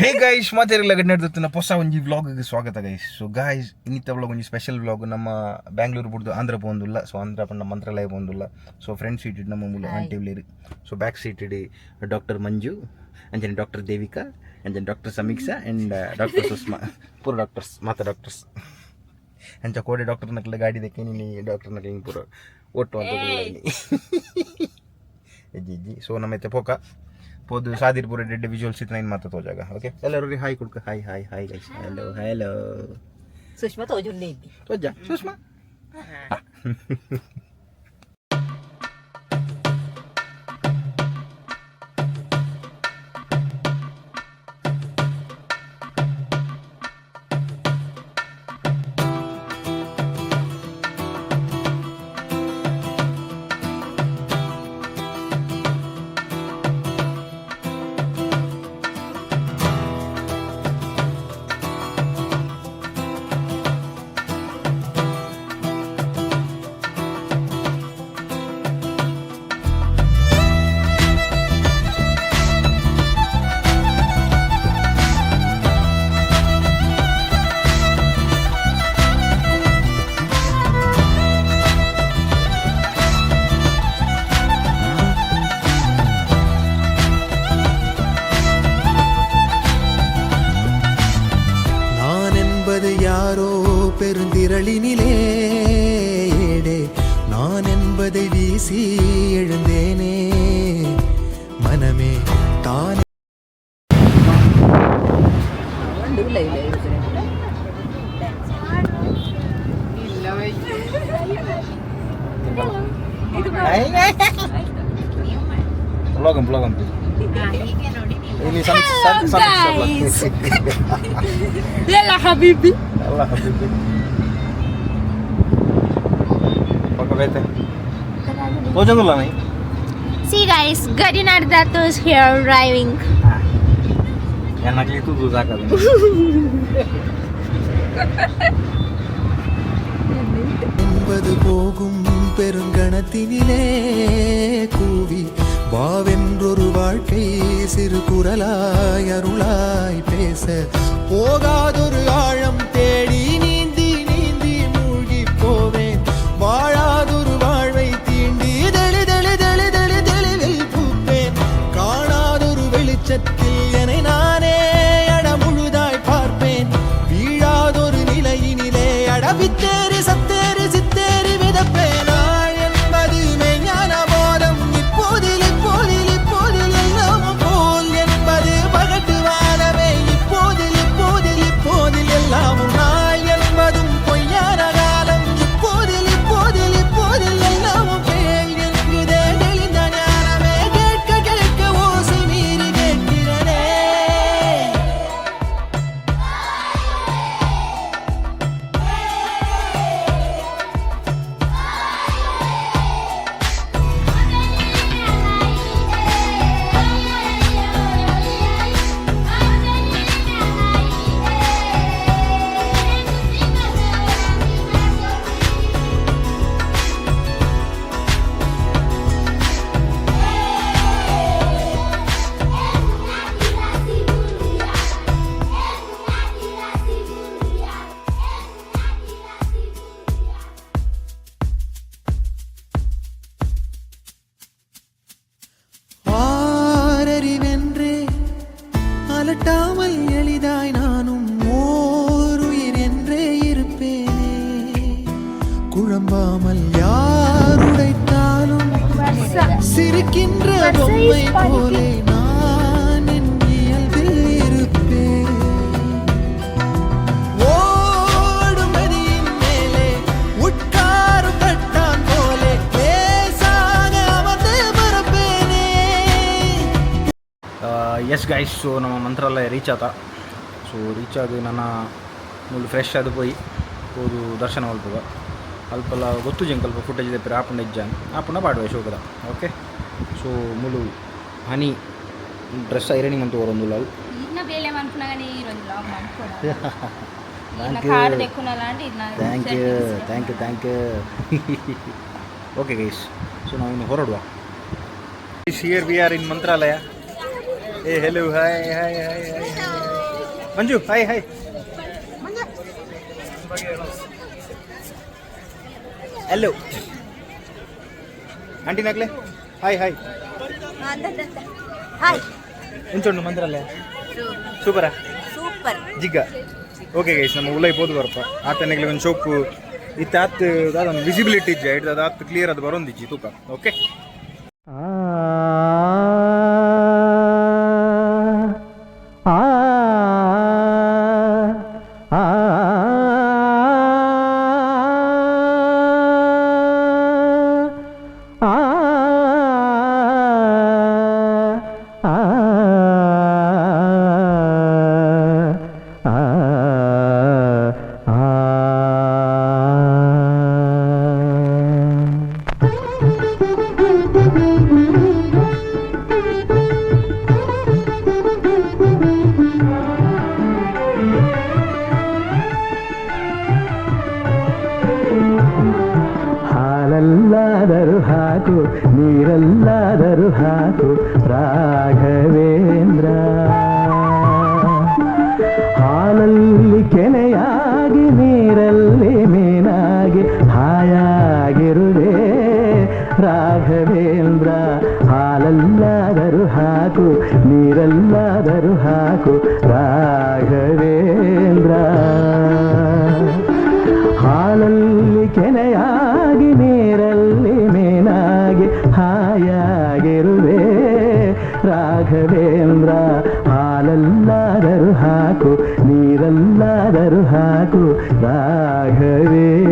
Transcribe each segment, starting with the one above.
Hey guys ಮಾತಾರಿಲ್ಲ ನಡೆದುತ್ತಿನ ಹೊಸ ಒಂಜಿ ವ್ಲಾಗ್ಗೆ ಸ್ವಾಗತ ಗೈಸ್ ಸೊ ಗೈಸ್ ಇನ್ನಿತ್ತ ವ್ಲಾಗ್ ಒಂಜಿ ಸ್ಪೆಷಲ್ ವ್ಲಾಗ್ ನಮ್ಮ ಬ್ಯಾಂಗ್ಳೂರು ಬಿಡ್ದು ಆಂಧ್ರ ಪೋಂದುಲ್ಲ ಸೊ ಆಂಧ್ರ ಪಂಡ ಮಂತ್ರಾಲಯ ಪೋಂದುಲ್ಲ ಸೊ ಫ್ರೆಂಡ್ ಸೀಟೆಡ್ ನಮ್ಮ ಮೂಲ aunty ಉಳ್ಳೇರು so back seated doctor Manju Anjane doctor Devika Anjane doctor Samiksha and doctor Sushma. ಪೂರ ಡಾಕ್ಟರ್ಸ್ ಮಾತಾ ಡಾಕ್ಟರ್ಸ್ ಅಂಚ ಕೋಡೆ ಡಾಕ್ಟರ್ ನಕ್ಲೆ ಗಾಡಿ ದಕ್ಕೆ ನೀನು ಡಾಕ್ಟರ್ ನಕ್ಲೆ ಹಿಂಗೆ ಪೂರ ಒಟ್ಟು ಅಂತ ಎಜ್ಜಿ ಎಜ್ಜಿ ಸೊ ನಮ್ಮೈತೆ ಪೋಕ. ಪೋದು ಸಾದಿರ್ ಪೂರ ಡೆಡ್ ವಿಜುವಲ್ಸ್ ಇತ್ತು ನೈನ್ ಮಾತಾ ತೋಜಾಗ ಓಕೆ ಎಲ್ಲರೂ hi ಕುಡ್ಕ hi hi hi guys hello hello Sushma ತೋಜುಂಡೆ ಇದ್ದಿ ತೋಜ ಸುಷ್ಮಾ ಬ್ಲಾಗ್ ಬ್ಲಾಗ್ ಅಂತ ini sangat sangat sangat Yalla habibi. Yalla habibi. Apa bete? Oh jangan lah. See guys, Garin Ardato is here driving. Yang lagi itu susah kan. என்பது போகும் பெருங்கணத்தினிலே கூவி வாவென்றொரு வாழ்க்கை சிறு குரலாய் அருளாய் பேச போகாதொரு ஆழம் தேடி நீந்தி ಎಸ್ ಗೈಸ್ ಸೊ ನಮ್ಮ ಮಂತ್ರಾಲಯ ರೀಚ್ ಆತ. ಸೊ ರೀಚ್ ಆಗಿ ನನ್ನ ಮುಳ್ಳು ಫ್ರೆಶ್ ಆದ ಪೋಯಿ ಹೋದು ದರ್ಶನ ಹೊಲ್ಪದ ಅಲ್ಪಲ್ಲ ಗೊತ್ತು ಜಂಗ್ ಅಲ್ಪ ಫುಟೇಜ್ ದೆಪ್ಪರೆ ಆಪುಂಡ ಇಜ್ಜಾನ್ ಆಪುಂಡ ಪಾಡುವೆ ಶೋಕದ ಓಕೆ ಸೊ ಮುಳು ಹನಿ ಡ್ರೆಸ್ ಐರನಿಂಗ್ ಅಂತ ಓರೊಂದು ಇನ್ನ ಇನ್ನ ಲಾಂಟಿ thank you thank you thank you okay guys so ನಾವಿನ್ನು ಹೊರಡುವ. Here we are in Mantralaya. ಏ hello hi hi hi hi Manju hi hi hello aunty ನಾಗ್ಲೆ hi hi hi ಎಂಚುಂಡು ಮಂತ್ರಲ್ಲೇ ಸೂಪರಾ? ಸೂಪರ್. ಜಿಗ್ಗ. ಓಕೆ ಗೈಸ್ ನಮ್ಮ ಉಲ್ಲೈ ಬೋದು ಬರಪ್ಪ ಆತನಿಗೆ ಒಂದು ಶೋಪು ಇತ್ತ ಆತ್ ಅದೊಂದು ವಿಸಿಬಿಲಿಟಿ ಇಜ್ಜೆ ಹಿಡ್ದು ಅದು ಆತ್ ಕ್ಲಿಯರ್ ಅದು ಬರೋಂದಿಜ್ಜಿ ತೂಕ. ಓಕೆ ನೀರಲ್ಲಾದರೂ ಹಾಕು ರಾಘವೇಂದ್ರ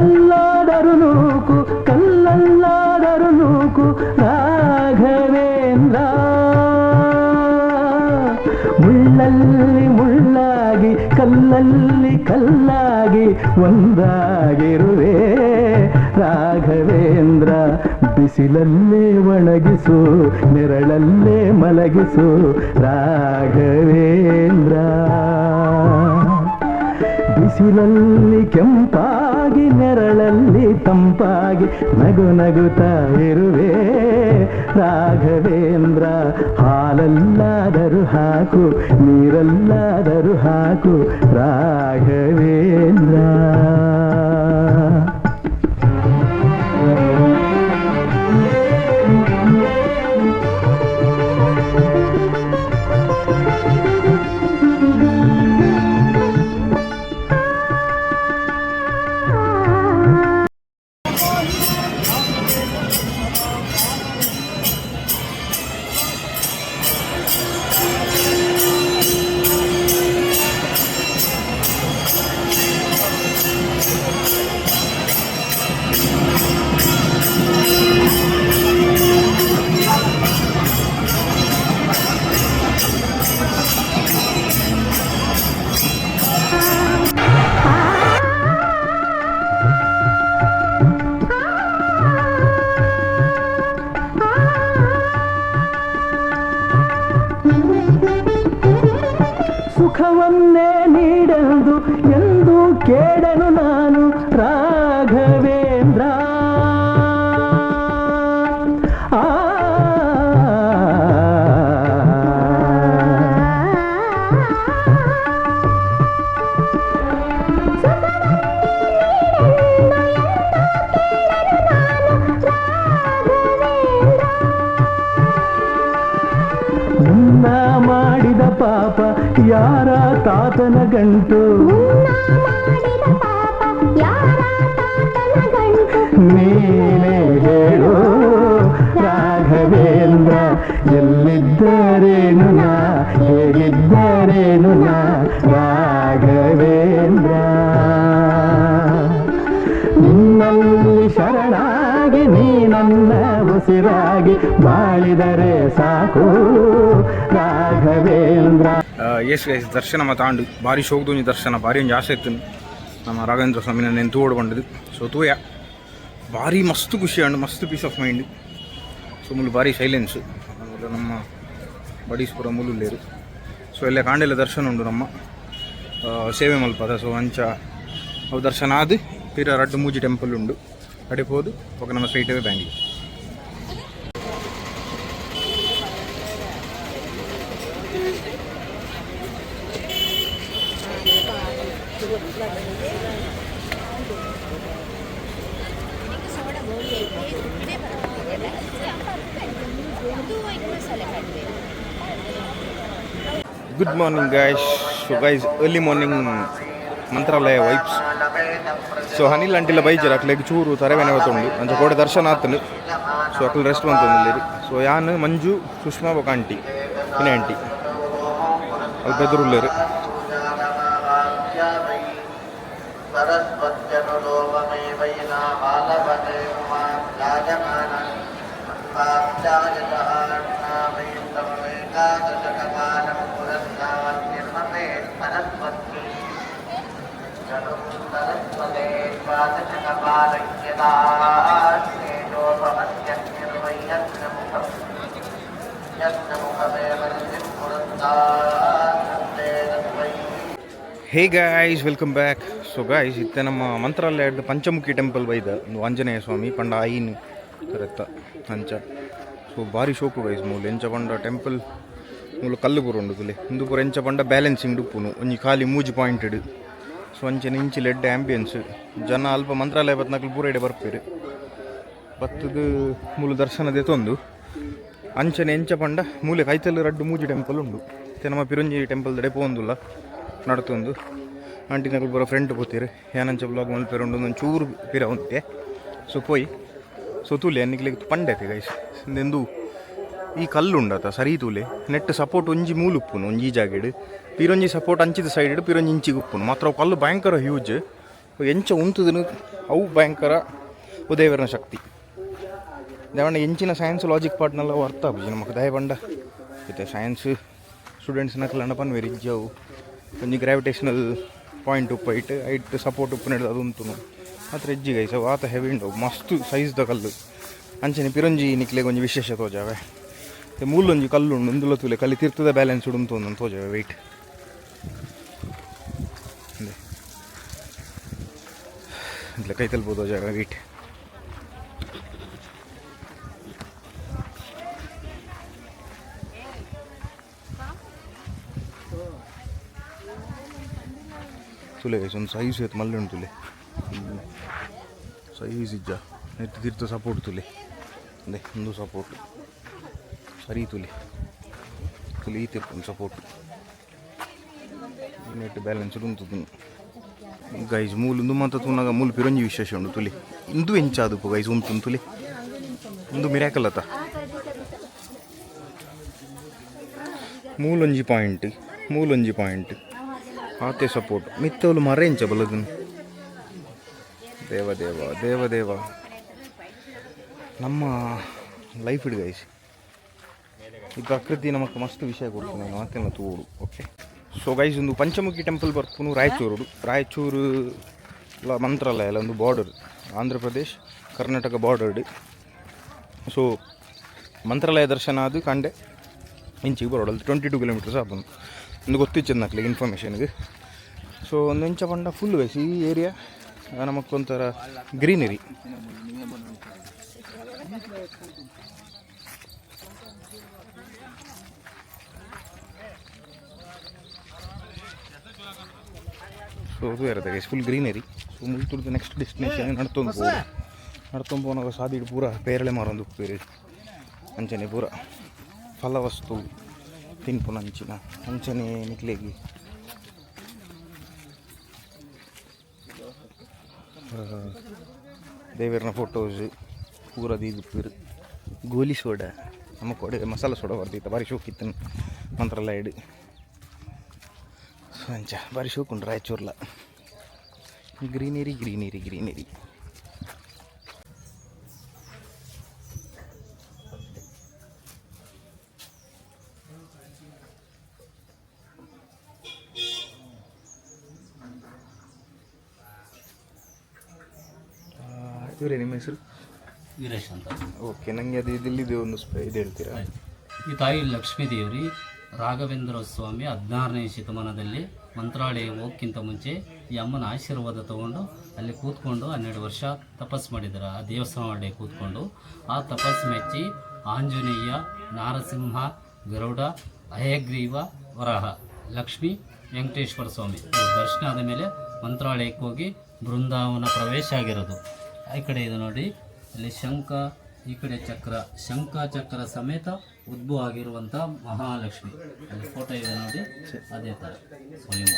ನೂಕು, ಕಲ್ಲಲ್ಲಾದರೂ ನೂಕು, ರಾಘವೇಂದ್ರ. ಮುಳ್ಳಲ್ಲಿ ಮುಳ್ಳಾಗಿ, ಕಲ್ಲಲ್ಲಿ ಕಲ್ಲಾಗಿ ಒಂದಾಗಿರುವೆ ರಾಘವೇಂದ್ರ. ಬಿಸಿಲಲ್ಲೇ ಒಣಗಿಸು, ನೆರಳಲ್ಲೇ ಮಲಗಿಸು ರಾಘವೇಂದ್ರ. ಬಿಸಿಲಲ್ಲಿ ಕೆಂಪಾಗಿ ನೆರಳಲ್ಲಿ ತಂಪಾಗಿ ನಗು ನಗುತ್ತಾ ಇರುವೆ. ರಾಘವೇಂದ್ರ ಹಾಲಲ್ಲಾದರೂ ಹಾಕು ನೀರಲ್ಲಾದರೂ ಹಾಕು. ರಾಘವೇಂದ್ರ. ಹಸಿರಾಗಿ ಬಾಳಿದರೆ ಸಾಕು. ರಾಘವೇಂದ್ರ. ಗೈಸ್ ದರ್ಶನ ಮಾತಾಂಡು ಭಾರಿ ಶೋಕ್ದೊಂಜಿ ದರ್ಶನ, ಭಾರಿ ಒಂಜಿ ಆಸೆ ಇತ್ತು ನಮ್ಮ ರಾಘವೇಂದ್ರ ಸ್ವಾಮಿನ ನೆನ್ ತೂಡ್ ಬಂಡದು ಸೊ ತೂಯ. ಭಾರಿ ಮಸ್ತ್ ಖುಷಿ ಆಂಡು, ಮಸ್ತ್ ಪೀಸ್ ಆಫ್ ಮೈಂಡ್ ಸೊ ಮುಲು ಭಾರಿ ಸೈಲೆನ್ಸ್ ಆಮೇಲೆ ನಮ್ಮ ಬಡೀಸ್ಪುರ ಮುಲುಲ್ಲೇರು. ಸೊ ಎಲ್ಲ ಕಾಂಡೆಲ್ಲ ದರ್ಶನ ಉಂಡು ನಮ್ಮ. ಸೇವೆ ಮಲ್ಪದ ಸೊ ಅಂಚ. ಅವು ದರ್ಶನ ಆದು ಪೀರ ರಡ್ಡು ಮೂಜಿ ಟೆಂಪಲ್ ಉಂಡು ಅಡೆ ಹೋದು ನಮ್ಮ straight away Bangalore good morning guys so guys early morning Mantralaya vibes so ಹನಿಲ್ ಅಂಟಿಲ್ಲ ಬೈಜರ್ ಅಕ್ಲೆಗ್ ಚೂರು ತರವೇನೆ ಹೊತ್ತುಂಡು ಅಂಚ ಕೋಡೆ ದರ್ಶನ ಆತನು ಸೊ ಅಕ್ಲು ರೆಸ್ಟ್ ಬಂತಂದಿಲ್ಲಿ ಸೊ ಯಾನ್ ಮಂಜು ಸುಷ್ಮಾ ಬೊಕ ಆಂಟಿ ಇನ್ನ ಆಂಟಿ ಅಲ್ಪ ಎದುರುಳ್ಳೇರು hey guys welcome back so guys ಇತ್ತೆ ನಮ್ಮ ಮಂತ್ರಾಲಯದ ಪಂಚಮುಖಿ ಟೆಂಪಲ್ ಬೈದ ಒಂದು ಆಂಜನೇಯ ಸ್ವಾಮಿ, ಪಂಡ ಐನ್ ಕರೆತ್ತ ಅಂಚ. ಸೊ ಭಾರಿ ಶೋಕು ಗೈಸ್ ಮೂಲ ಎಂಚ ಪಂಡ ಟೆಂಪಲ್ ಮೂಲ ಕಲ್ಲು ಪೂರ ಉಂಡು ಇಂದು ಪೂರ ಎಂಚ ಪಂಡ ಬ್ಯಾಲೆನ್ಸಿಂಗ್ ಡುಪ್ಪುನು ಒಂಜಿ ಖಾಲಿ ಮೂಜಿ ಪಾಯಿಂಟೆಡ್ ಸೊ ಅಂಚನೆ ಇಂಚಿ ಲೆಡ್ ಆಂಬಿಯನ್ಸ್ ಜನ ಅಲ್ಪ ಮಂತ್ರಾಲಯ ಬತ್ನಕ್ಲು ಪೂರ ಇಡೆ ಬರ್ಪೇರು. ಬತ್ತದು ಮೂಲ ದರ್ಶನದ ತೊಂದು. ಅಂಚನೆ ಎಂಚ ಪಂಡ ಮೂಲೆ ಕೈತಲ್ಲಿ ರಡ್ಡು ಮೂಜಿ ಟೆಂಪಲ್ ಉಂಡು. ಮತ್ತೆ ನಮ್ಮ ಪಿರಂಜಿ ಟೆಂಪಲ್ ದಡೆ ಪೋಂದುಲ್ಲ ನಡ್ತೊಂದು. ನಗಲ್ ಬರೋ ಫ್ರೆಂಡ್ ಪೋತೀರಿ. ಏನಂಚ ಬ್ಲಾಗ್ ಮಲ್ಪೇರು ಉಂಡು ಒಂದು ಚೂರು ಪಿರ ಉಂತೆ ಸೊ ಪೋಯಿ, ಸೊ ತೂಲೆ ಅನ್ನಿಕ್ಲಿಗೆ ಪಂಡೈತೆ ಗೈಸ್ ಎಂದು ಈ ಕಲ್ಲು ಉಂಡತ ಸರಿ ತೂಲೆ. ನೆಟ್ ಸಪೋರ್ಟ್ ಒಂಜಿ ಮೂಲುಪ್ಪುನು, ಒಂಜಿ ಜಾಗೆಡ್. ಪಿರೊಂಜಿ ಸಪೋರ್ಟ್ ಅಂಚಿದ ಸೈಡ್ ಪಿರೊಂಜಿ ಇಂಚಿಗೆ ಮಾತ್ರ ಅವು ಕಲ್ಲು ಭಯಂಕರ ಹ್ಯೂಜ್ ಎಂಚ ಉಂತದನು ಅವು ಭಯಂಕರ ಉದಯವಿರನ ಶಕ್ತಿ. ದಯವಂಡ ಎಂಚಿನ ಸೈನ್ಸ್ ಲಾಜಿಕ್ ಪಾರ್ಟ್ನೆಲ್ಲ ಅರ್ಥ ಆಗ್ಬೋದು ನಮಗೆ. ದಯಬಂಡ ಇತ್ತೆ ಸೈನ್ಸ್ ಸ್ಟೂಡೆಂಟ್ಸ್ನ ಕಲ್ಯಾಣ ಪನ್ವೇರಿ ಇಜ್ಜವು ಒಂಜಿ ಗ್ರಾವಿಟೇಷನಲ್ ಪಾಯಿಂಟ್ ಉಪ್ಪು ಇಟ್ಟು ಐಟ್ ಸಪೋರ್ಟ್ ಉಪ್ಪು ನಡೆದು ಅದು ಉಂಟು ಮಾತ್ರ ಎಜ್ಜಿ ಗೈಸ ಆತ ಹೆವಿ ಉಂಡು. ಮಸ್ತ್ ಸೈಜ್ದ ಕಲ್ಲು. ಅಂಚನೆ ಪಿರಂಜಿ ನಿಕ್ಲೆ ಕೊಂಚ ವಿಶೇಷ ತೋಜಾವೆ. ಮೂಲೊಂಜಿ ಕಲ್ಲು ಉಂಡು. ಒಂದುಲ ತೂಲೆ ಕಲ್ಲಿ ತಿರ್ತದ ಬ್ಯಾಲೆನ್ಸ್ ಉಡುಂತು ಒಂದು ತೋಜಾವೆ ವೆಯ್ಟ್ ಇಟ್ಲೆ ಕೈ ತಲ್ಬೋದು ಜಾಗ ವೀಟ್ ತುಲೆ ಗೈಸ್ ಒಂದು ಸೈಜ್ ಇತ್ತು ಮಲ್ಲೆ ಉಂಟು ತುಲೆ ಸೈಜ್ ಇಜ್ಜ. ನೆಟ್ಟು ತಿರ್ತ ಸಪೋರ್ಟ್ ತುಲೆ. ಅದೇ, ಒಂದು ಸಪೋರ್ಟ್ ಸರಿ ತುಲೆ. ತುಲೆ ಈ ಸಪೋರ್ಟ್ ನೆಟ್ ಬ್ಯಾಲೆನ್ಸ್ ಉಂಟು ಗೈಸ್ ಮೂಲು ಮಾತ ತೂನಾಗ ಮೂಲು ಪಿರೊಂಜಿ ವಿಶೇಷ ಉಂಡು ತುಲಿ. ಇಂದು ಎಂಚಾದು ಗೈಸ್ ಉಂಟು ತುಲಿ. ಇಂದು ಮಿರಾಕಲ್ಲತ ಮೂಲೊಂಜಿ ಪಾಯಿಂಟ್ ಮೂಲೊಂಜಿ ಪಾಯಿಂಟ್. ಆತೆ ಸಪೋರ್ಟ್ ಮಿತ್ತವಲು ಮರ ಎಂಚ ಬಲದನ್ ದೇವ ದೇವ ದೇವ ದೇವ. ನಮ್ಮ ಲೈಫ್ ಇಡ್ ಗೈಸ್ ಈ ಪ್ರಕೃತಿ ನಮಗೆ ಮಸ್ತ್ ವಿಷಯ ಕೊಡ್ತೀನಿ ಮಾತೆಲ್ಲ ತೂಡು ಓಕೆ ಸೊ ಗೈಸ್ ಒಂದು ಪಂಚಮುಖಿ ಟೆಂಪಲ್ ಬರ್ಪುನು ರಾಯಚೂರು ರಾಯಚೂರು ಮಂತ್ರಾಲಯ ಅಲ್ಲ ಒಂದು border Andhra Pradesh, Karnataka border so Mantralaya ದರ್ಶನ ಅದು ಕಂಡೆ. ಇಂಚಿಗೆ ಬರೋಡಲ್ಲಿ ಟ್ವೆಂಟಿ ಟು ಕಿಲೋಮೀಟರ್ಸ್ ಆಪುನು ಒಂದು ಗೊತ್ತಿಚ್ಚದ ನಕ್ಲಿಗೆ ಇನ್ಫಾರ್ಮೇಷನ್ಗೆ ಸೊ ಒಂದು ಇಂಚ ಪಂಡ ಫುಲ್ ಗೈಸ್ ಈ ಏರಿಯಾ ನಮಗೊಂಥರ ಗ್ರೀನರಿ ಸೊ ಅದು ಇರುತ್ತೆ ಗೈಸ್ ಫುಲ್ ಗ್ರೀನರಿ ಸೊ ಮುಲ್ತುರ್ದು ನೆಕ್ಸ್ಟ್ ಡೆಸ್ಟಿನೇಷನ್ ನಡ್ತೊಂದು ಪೋದು ನಡ್ತೊಂದು ಪೋನಾಗ ಸಾದಿಡ್ ಪೂರ ಪೇರಳೆ ಮಾರೊಂದು ಉಪ್ಪೇರಿ ಅಂಚನೆ ಪೂರ. ಫಲವಸ್ತು ತಿನ್ಪುನ ನಂಚಿನ. ಅಂಚನೆ ನಿಕ್ಲೆಗಿ ದೇವರನ ಫೋಟೋಸ್ ಪೂರ ದೀದಿಪ್ಪರು ಗೋಲಿ ಸೋಡ. ನಮ್ಮ ಕೊಡೆ ಮಸಾಲ ಸೋಡ ಬರ್ತಿತ್ತು. ಭಾರಿ ಶೋಕಿತ್ತು. ನಂತರ ಸೊ ಮಂಚ ಬಾರಿ ಶೂಕುಂಡು ರಾಯಚೂರ್ಲ. ಗ್ರೀನೇರಿ ಗ್ರೀನೇರಿ ಗ್ರೀನೇರಿ. ಇವರೇ ನಿಮ್ಮ ಹೆಸರು? ವೀರೇಶ್ ಅಂತ. ಓಕೆ ನನಗೆ ಅದು ಇದಿಲ್ಲಿದೆ ಒಂದು ಇದು ಹೇಳ್ತೀರಾ? ಈ ತಾಯಿ ಲಕ್ಷ್ಮೀ ದೇವ್ರಿ ರಾಘವೇಂದ್ರ ಸ್ವಾಮಿ ಹದಿನಾರನೇ ಶತಮಾನದಲ್ಲಿ ಮಂತ್ರಾಲಯ ಹೋಗಕ್ಕಿಂತ ಮುಂಚೆ ಈ ಅಮ್ಮನ ಆಶೀರ್ವಾದ ತಗೊಂಡು ಅಲ್ಲಿ ಕೂತ್ಕೊಂಡು ಹನ್ನೆರಡು ವರ್ಷ ತಪಸ್ಸು ಮಾಡಿದ್ದಾರೆ ಆ ದೇವಸ್ಥಾನ ಕೂತ್ಕೊಂಡು ಆ ತಪಸ್ಸು ಮೆಚ್ಚಿ ಆಂಜನೇಯ, ನಾರಸಿಂಹ, ಗರುಡ ಅಯಗ್ರೀವ ವರಹ, ಲಕ್ಷ್ಮೀ, ವೆಂಕಟೇಶ್ವರ ಸ್ವಾಮಿ ದರ್ಶನ ಆದ ಮೇಲೆ ಮಂತ್ರಾಲಯಕ್ಕೆ ಹೋಗಿ ಬೃಂದಾವನ ಪ್ರವೇಶ ಆಗಿರೋದು. ಈ ಕಡೆ ಇದು ನೋಡಿ, ಅಲ್ಲಿ ಶಂಖ ಈ ಕಡೆ ಚಕ್ರ ಶಂಖ ಚಕ್ರ ಸಮೇತ ಉದ್ಭವ ಆಗಿರುವಂಥ ಮಹಾಲಕ್ಷ್ಮಿ. ಅಲ್ಲಿ ಫೋಟೋ ಇದೆ ನೋಡಿ ಅದೇ ತರ. ಸ್ವಯಂ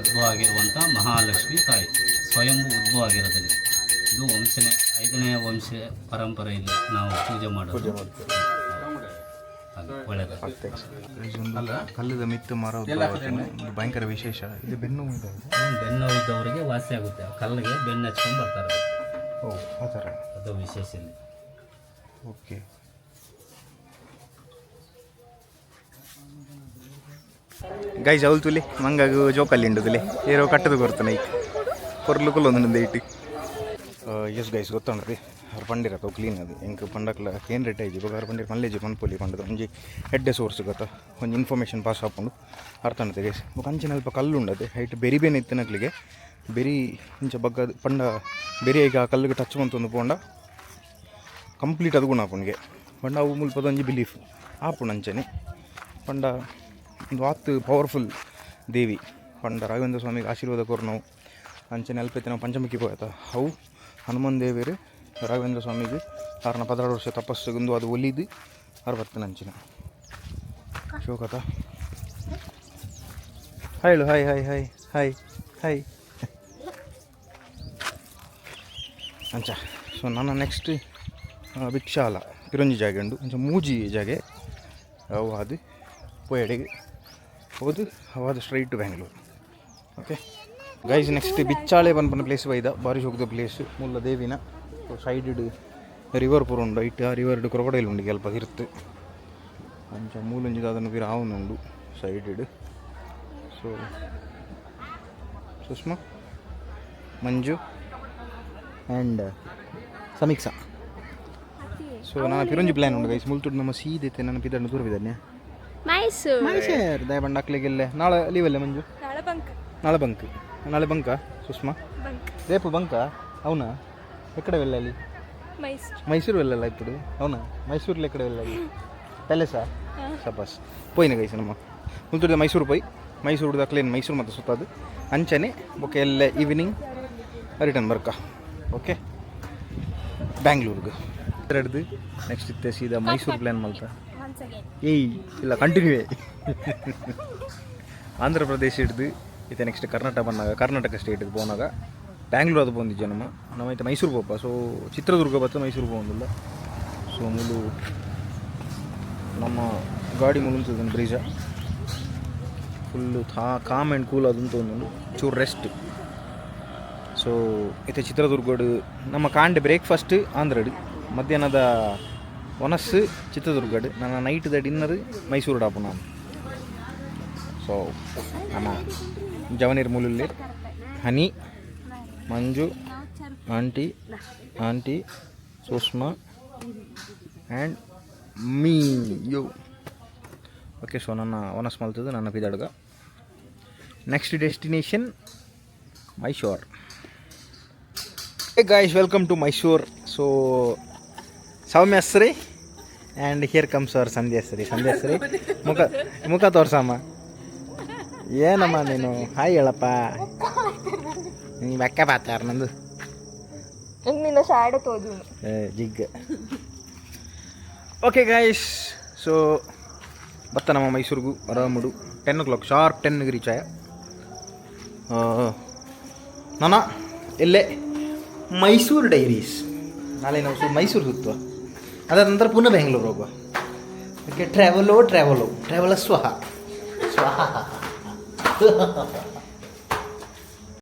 ಉದ್ಭವ ಆಗಿರುವಂಥ ಮಹಾಲಕ್ಷ್ಮಿ ತಾಯಿ. ಸ್ವಯಂ ಉದ್ಭವ ಆಗಿರೋದಲ್ಲಿ ಇದು ವಂಶನೇ ಐದನೇ ವಂಶ ಪರಂಪರೆಯಲ್ಲಿ ನಾವು ಪೂಜೆ ಮಾಡೋದು. ಅಲ್ಲ ಕಲ್ಲದ ಮಿತ್ತು ಮರ ಒಂದು ಭಯಂಕರ ವಿಶೇಷ. ಇದು ಬೆನ್ನು ಇದೆ ಬೆನ್ನು ಇದ್ದವರಿಗೆ ವಾಸಿ ಆಗುತ್ತೆ. ಆ ಕಲ್ಲಿಗೆ ಬೆನ್ನು ಹಚ್ಕೊಂಡು ಬರ್ತಾರೆ. ಓ ಆ ಥರ. ಅದು ವಿಶೇಷ ಓಕೆ. ಗೈಸ್ ಅವಲ್ ತುಲಿ ಮಂಗಾಗು ಜೋಕಲ್ಲಿ ಉಂಡು ತುಲಿ. ಏರೋ ಕಟ್ಟದು ಕೊಡ್ತಾನೆ ಈಗ ಕೊರ್ಲು ಕೊಲ್ಲೊಂದು ಇಟ್ಟು. ಎಸ್ ಗೈಸ್ ಗೊತ್ತುಂಡ್ರಿ ಅವ್ರು ಪಂಡಿರ ಕ್ಲೀನ್ ಅದು. ಹೆಂಗೆ ಪಂಡಕ್ಲ ಏನು ರೇಟ್ ಆಯ್ತು ಇವಾಗ ಅವ್ರು ಪಂಡಿರ ಮಲ್ಲೇಜ್ ಮನ್ಪೊಲಿ ಪಂಡದ ಒಂಜಿ ಹೆಡ್ಡೆ ಸೋರ್ಸ್ ಗೊತ್ತಾ? ಒಂದು ಇನ್ಫಾರ್ಮೇಷನ್ ಪಾಸ್ ಹಾಕೊಂಡು ಅರ್ಥ ಗೈಸ್ ಕಂಚಿನ ಅಲ್ಪ ಕಲ್ಲು ಉಂಡದೆ ಹೈಟ್ ಬೆರಿ ಬೇನೆ ಇತ್ತಿನಕ್ಲಿಗೆ ಬೆರಿ ಇಂಚ ಬಗ್ಗ ಪಂಡ ಬೆರಿ ಈಗ ಆ ಕಲ್ಲಿಗೆ ಟಚ್ ಬಂತು ಪೋಂಡ. ಕಂಪ್ಲೀಟ್ ಅದು ಗುಣ ಆಪುಣಿಗೆ ಪಂಡ ಅವು ಮುಲ್ಪದ ಒಂಜಿ ಬಿಲೀಫ್ ಆಪುಣ ಅಂಚನೆ ಪಂಡ ಒಂದು ಆತ್ ಪವರ್ಫುಲ್ ದೇವಿ. ಪಂಡ ರಾಘವೇಂದ್ರ ಸ್ವಾಮಿಗೆ ಆಶೀರ್ವಾದ ಕೊರು ನಾವು ಅಂಚನೆ ಅಲ್ಪೈತೆ ನಾವು ಪಂಚಮುಖಿ ಪೋಯ್ತ. ಅವು ಹನುಮಾನ್ ದೇವಿರು ರಾಘವೇಂದ್ರ ಸ್ವಾಮಿಗೆ ಕಾರಣ ಪದಾರು ವರ್ಷ ತಪಸ್ಸುಗೊಂದು ಅದು ಒಲಿದು ಅವ್ರು ಬರ್ತಾನೆ ಅಂಚಿನ ಶೋಕತ hi hi hi hi hi hi ಅಂಚ. ಸೊ ನನ್ನ ನೆಕ್ಸ್ಟ್ ಭಿಕ್ಷಾಲ ಪಿರಂಜಿ ಜಾಗೆ ಉಂಡು ಅಂಚ ಮೂಜಿ ಜಾಗೆ ಅವು ಅದು ಪೋಯಡೆಗೆ ಹೋದು ಅವಾದ straight to Bangalore okay guys next ಬಿಚ್ಚಾಳೆ ಪನ್ಪನ ಪ್ಲೇಸ್ ಬೈದ. ಬಾರಿ ಹೋಗ್ದ ಪ್ಲೇಸ್ ಮುಲ್ಲ ದೇವಿನ ಸೈಡ್ ರಿವರ್ ಪುರ ಉಂಡು. ಐಟ್ ಆ ರಿವರ್ ಕ್ರೊಕೊಡೈಲ್ ಉಂಡು. ಸ್ವಲ್ಪ ಇರುತ್ತೆ ಅಂಚ ಮೂಲಂಜಿದ ಅದನ್ನು ಬೀರ ಆವನು ಉಂಡು side so Sushma, Manju. And ಸಮೀಕ್ಷಾ ಸೊ ನಾನು ಪಿರಂಜಿ ಪ್ಲ್ಯಾನ್ ಉಂಟು ಗೈಸ್ ಮುಲ್ತುಡ್ ನಮ್ಮ ಸೀದೈತೆ ನನ್ನ ಪಿದಣ್ಣ ದೂರ ಬಿದ್ದಾನೆ ಮೈಸೂರು ಮೈಸೂರು ದಯಬಂಡ ಅಕ್ಲಿಗೆಲ್ಲ ನಾಳೆ ಲೀವಲ್ಲೇ ಮಂಜು ನಾಳೆ ಬಂಕ್ ನಾಳೆ ಬಂಕ್ ನಾಳೆ ಬಂಕ ಸುಷ್ಮಾ ಬಂಕ್ రేపు బంక అవునా ఎక్కడ వెళ్ళాలి ಮೈಸೂರು మైసూరు వెళ్ళాలా ఇప్పుడు అవునా మైసూరులో ఎక్కడ వెళ్ళాలి తెలుసా ಸಬಾಸ್ పోయిన ಗೈಸ್ ನಮ್ಮ ಮುಂತುಡಿದ ಮೈಸೂರು ಪೋಯ್ ಮೈಸೂರು ದಾಖಲೆ ಮೈಸೂರು ಮತ್ತು ಸುತ್ತದು ಅಂಚನೆ ಓಕೆ ಎಲ್ಲ ಈವ್ನಿಂಗ್ ರಿಟರ್ನ್ ಬರ್ಕ ಓಕೆ ಬ್ಯಾಂಗ್ಳೂರ್ಗೆ ಹಿಡ್ದು ನೆಕ್ಸ್ಟ್ ಇತ್ತೆ ಸೀದಾ ಮೈಸೂರು ಪ್ಲ್ಯಾನ್ ಅಗೇನ್ ಏಯ್ ಇಲ್ಲ ಕಂಟಿನ್ಯೂ ಆಂಧ್ರ ಪ್ರದೇಶ ಹಿಡ್ದು ಇತ್ತೆ ನೆಕ್ಸ್ಟ್ ಕರ್ನಾಟಕ ಬಂದಾಗ ಕರ್ನಾಟಕ ಸ್ಟೇಟ್ போனாಗ ಬ್ಯಾಂಗ್ಳೂರ್ ಅದು ಬಂದಿದ್ದೆ ನಮ್ಮ ನಮ್ಮೈತೆ ಮೈಸೂರು ಪೋಪ ಸೊ ಚಿತ್ರದುರ್ಗ ಬತ್ತು ಮೈಸೂರು ಬಂದಿಲ್ಲ. ಸೊ ಮುಲು ನಮ್ಮ ಗಾಡಿ ಮುಳುಂತದ ಬ್ರೀಜ. Full Tha calm and cool ಅದಂತ ಒಂದು ಚೂರು ರೆಸ್ಟ್ ಸೊ ಇತ್ತೆ ಚಿತ್ರದುರ್ಗಡು ನಮ್ಮ ಕಾಂಡೆ ಬ್ರೇಕ್ಫಾಸ್ಟ್ ಆಂಧ್ರಡು ಮಧ್ಯಾಹ್ನದ ಒನಸ್ ಚಿತ್ರದುರ್ಗಡು ನನ್ನ ನೈಟ್ದ ಡಿನ್ನರ್ ಮೈಸೂರು ಡಾಪು ನಾನು ಸೊ ನಮ್ಮ ಜವನೀರ್ ಮೂಲಲ್ಲಿ honey Manju aunty aunty Sushma and me yo okay so ನನ್ನ ಒನಸ್ ಮಲ್ತದ್ದು ನನ್ನ ಪಿದಡ್ಗ next destination Mysore Hey guys, welcome to Mysore. So, Soumya ಹೆಸ್ರಿ and here comes our Sandhya ಹೆಸ್ರಿ Sandhya ಹೆಸ್ರಿ ಮುಖ ಮುಖ ತೋರ್ಸಮ್ಮ ಏನಮ್ಮ ನೀನು ಹಾಯ್ ಹೇಳಪ್ಪ ನೀ ಬೆಕ್ಕ ಬಾತಾರ ನಂದು ನಿನ್ನ ಶಾಡೆ ತೋದು ಜಿಗ್ ಓಕೆ ಗಾಯ್ಸ್ ಸೊ ಬತ್ತ ನಮ್ಮ ಮೈಸೂರಿಗೂ. ಆರಾಮುಡು ಟೆನ್ ಓ ಕ್ಲಾಕ್ ಶಾರ್ಪ್ ಟೆನ್ಗೆ ರೀಚ್ ಆಯ ನಾನಾ? ಎಲ್ಲೇ? ಮೈಸೂರು ಡೈರೀಸ್. ನಾಳೆ ನಾವು ಸು ಮೈಸೂರು ಸುತ್ತುವ. ಅದಾದ ನಂತರ ಪುನಃ ಬೆಂಗಳೂರು ಹೋಗುವ. ಓಕೆ, ಟ್ರಾವೆಲೋ ಟ್ರಾವೆಲೋ. ಟ್ರಾವೆಲ, ಸ್ವಹ. ಸ್ವಹ.